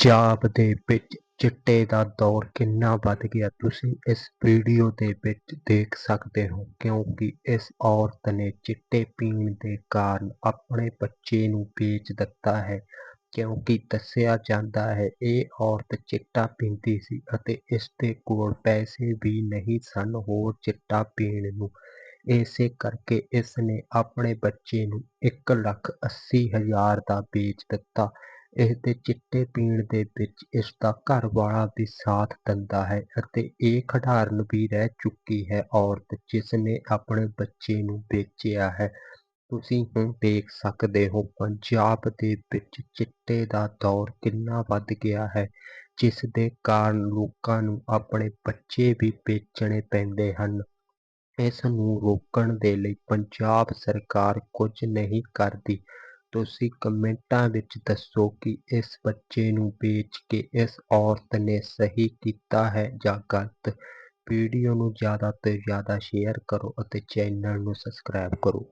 ਪੰਜਾਬ ਦੇ ਵਿੱਚ ਚਿੱਟੇ ਦਾ ਦੌਰ ਕਿੰਨਾ ਵੱਧ ਗਿਆ, ਤੁਸੀਂ ਇਸ ਵੀਡੀਓ ਦੇ ਵਿੱਚ ਦੇਖ ਸਕਦੇ ਹੋ, ਕਿਉਂਕਿ ਇਸ ਔਰਤ ਨੇ ਚਿੱਟੇ ਪੀਣ ਦੇ ਕਾਰਨ ਆਪਣੇ ਬੱਚੇ ਨੂੰ ਵੇਚ ਦਿੱਤਾ ਹੈ, ਕਿਉਂਕਿ ਦੱਸਿਆ ਜਾਂਦਾ ਹੈ, ਇਹ ਔਰਤ ਚਿੱਟਾ ਪੀਂਦੀ ਸੀ ਅਤੇ ਇਸ ਦੇ ਕੋਲ ਪੈਸੇ ਵੀ ਨਹੀਂ ਸਨ ਹੋਰ ਚਿੱਟਾ ਪੀਣ ਨੂੰ। ਇਸੇ ਕਰਕੇ ਇਸ ਨੇ ਆਪਣੇ ਬੱਚੇ ਨੂੰ ਇੱਕ ਲੱਖ ਅੱਸੀ ਹਜ਼ਾਰ ਦਾ ਵੇਚ ਦਿੱਤਾ। ਇਸ ਦੇ ਚਿੱਟੇ ਪੀਣ ਦੇ ਵਿੱਚ ਇਸ ਦਾ ਘਰ ਵਾਲਾ ਵੀ ਸਾਥ ਦਿੰਦਾ ਹੈ ਅਤੇ ਇਹ ਖਿਡਾਰਨ ਵੀ ਰਹਿ ਚੁੱਕੀ ਹੈ ਔਰਤ ਜਿਸ ਨੇ ਆਪਣੇ ਬੱਚੇ ਨੂੰ ਵੇਚਿਆ ਹੈ। ਤੁਸੀਂ ਹੁਣ ਦੇਖ ਸਕਦੇ ਹੋ ਪੰਜਾਬ ਦੇ ਵਿੱਚ ਚਿੱਟੇ ਦਾ ਦੌਰ ਕਿੰਨਾ ਵੱਧ ਗਿਆ ਹੈ, ਜਿਸ ਦੇ ਕਾਰਨ ਲੋਕਾਂ ਨੂੰ ਆਪਣੇ ਬੱਚੇ ਵੀ ਵੇਚਣੇ ਪੈਂਦੇ ਹਨ। ਇਸ ਨੂੰ ਰੋਕਣ ਦੇ ਲਈ ਪੰਜਾਬ ਸਰਕਾਰ ਕੁਝ ਨਹੀਂ ਕਰਦੀ। ਤੁਸੀਂ ਕਮੈਂਟਾਂ ਵਿੱਚ ਦੱਸੋ ਕਿ ਇਸ ਬੱਚੇ ਨੂੰ ਵੇਚ ਕੇ ਇਸ ਔਰਤ ਨੇ ਸਹੀ ਕੀਤਾ ਹੈ ਜਾਂ ਗਲਤ। ਵੀਡੀਓ ਨੂੰ ਜ਼ਿਆਦਾ ਤੋਂ ਜ਼ਿਆਦਾ ਸ਼ੇਅਰ ਕਰੋ ਅਤੇ ਚੈਨਲ ਨੂੰ ਸਬਸਕ੍ਰਾਈਬ ਕਰੋ।